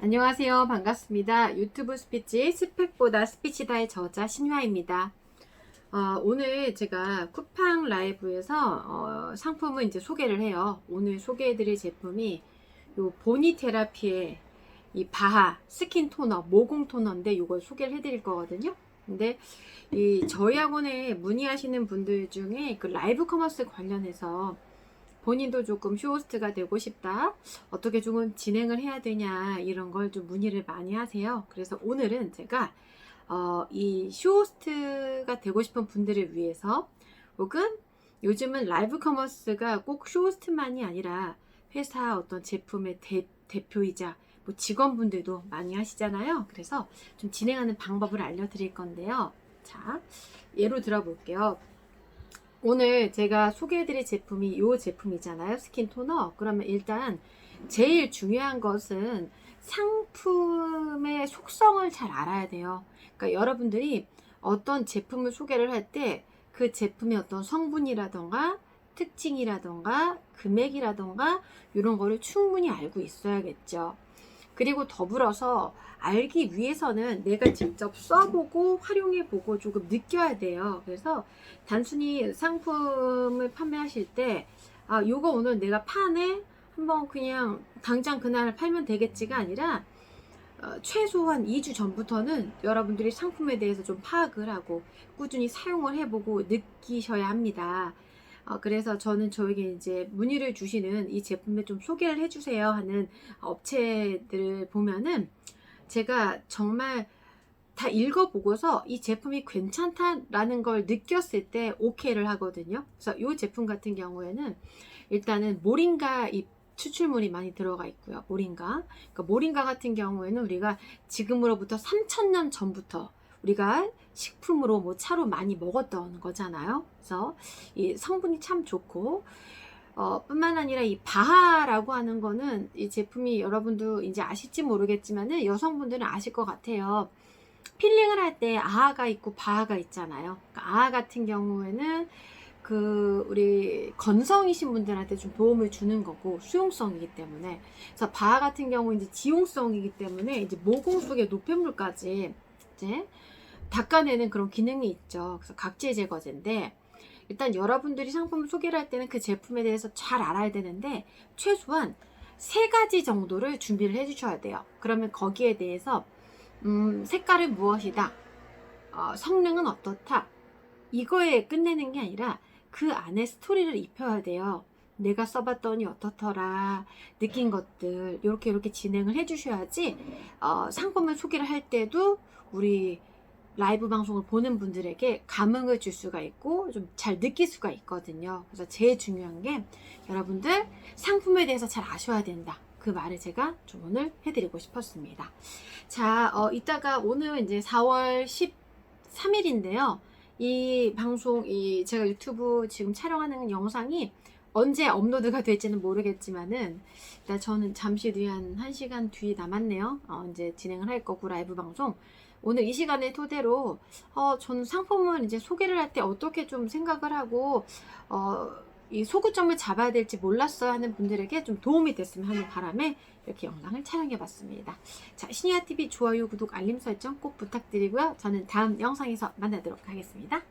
안녕하세요. 반갑습니다. 유튜브 스피치 스펙보다 스피치다의 저자 신화입니다. 어, 오늘 제가 쿠팡 라이브에서 어, 상품을 이제 소개를 해요. 오늘 소개해드릴 제품이 요 보니 테라피의 이 바하 스킨 토너, 모공 토너인데 이걸 소개를 해드릴 거거든요. 근데 이 저희 학원에 문의하시는 분들 중에 그 라이브 커머스 관련해서 본인도 조금 쇼호스트가 되고 싶다. 어떻게 조금 진행을 해야 되냐 이런 걸 좀 문의를 많이 하세요. 그래서 오늘은 제가 어, 이 쇼호스트가 되고 싶은 분들을 위해서 혹은 요즘은 라이브 커머스가 꼭 쇼호스트만이 아니라 회사 어떤 제품의 대, 대표이자 뭐 직원분들도 많이 하시잖아요. 그래서 좀 진행하는 방법을 알려드릴 건데요. 자, 예로 들어볼게요. 오늘 제가 소개해드릴 제품이 이 제품이잖아요. 스킨 토너. 그러면 일단 제일 중요한 것은 상품의 속성을 잘 알아야 돼요. 그러니까 여러분들이 어떤 제품을 소개를 할 때 그 제품의 어떤 성분이라던가 특징이라던가 금액이라던가 이런 거를 충분히 알고 있어야겠죠. 그리고 더불어서 알기 위해서는 내가 직접 써보고 활용해보고 조금 느껴야 돼요. 그래서 단순히 상품을 판매하실 때, 아, 요거 오늘 내가 파네? 한번 그냥 당장 그날 팔면 되겠지가 아니라, 어, 최소한 2주 전부터는 여러분들이 상품에 대해서 좀 파악을 하고 꾸준히 사용을 해보고 느끼셔야 합니다. 어, 그래서 저는 저에게 이제 문의를 주시는 이 제품에 좀 소개를 해주세요 하는 업체들을 보면은 제가 정말 다 읽어보고서 이 제품이 괜찮다라는 걸 느꼈을 때 오케이를 하거든요. 그래서 이 제품 같은 경우에는 일단은 모링가 이 추출물이 많이 들어가 있고요. 모링가. 그러니까 모링가 같은 경우에는 우리가 지금으로부터 3,000년 전부터 우리가 식품으로 뭐 차로 많이 먹었던 거잖아요. 그래서 이 성분이 참 좋고 어, 뿐만 아니라 이 바하라고 하는 거는 이 제품이 여러분도 이제 아실지 모르겠지만은 여성분들은 아실 것 같아요. 필링을 할 때 아하가 있고 바하가 있잖아요. 그러니까 아하 같은 경우에는 그 우리 건성이신 분들한테 좀 도움을 주는 거고 수용성이기 때문에 그래서 바하 같은 경우 이제 지용성이기 때문에 이제 모공 속의 노폐물까지 이제 닦아내는 그런 기능이 있죠. 그래서 각질 제거제인데 일단 여러분들이 상품을 소개를 할 때는 그 제품에 대해서 잘 알아야 되는데 최소한 세 가지 정도를 준비를 해주셔야 돼요. 그러면 거기에 대해서 음, 색깔은 무엇이다, 어, 성능은 어떻다 이거에 끝내는 게 아니라 그 안에 스토리를 입혀야 돼요. 내가 써봤더니 어떻더라 느낀 것들 이렇게 이렇게 진행을 해주셔야지 어, 상품을 소개를 할 때도 우리 라이브 방송을 보는 분들에게 감흥을 줄 수가 있고 좀 잘 느낄 수가 있거든요. 그래서 제일 중요한 게 여러분들 상품에 대해서 잘 아셔야 된다. 그 말을 제가 좀 오늘 해드리고 싶었습니다. 자, 어, 이따가 오늘 이제 4월 13일인데요. 이 방송, 이 제가 유튜브 지금 촬영하는 영상이 언제 업로드가 될지는 모르겠지만은 일단 저는 잠시 뒤에 한 1시간 뒤 남았네요. 어, 이제 진행을 할 거고 라이브 방송. 오늘 이 시간을 토대로 어, 저는 상품을 이제 소개를 할 때 어떻게 좀 생각을 하고 어, 이 소구점을 잡아야 될지 몰랐어 하는 분들에게 좀 도움이 됐으면 하는 바람에 이렇게 영상을 촬영해 봤습니다. 자, 신이아TV 좋아요, 구독, 알림 설정 꼭 부탁드리고요. 저는 다음 영상에서 만나도록 하겠습니다.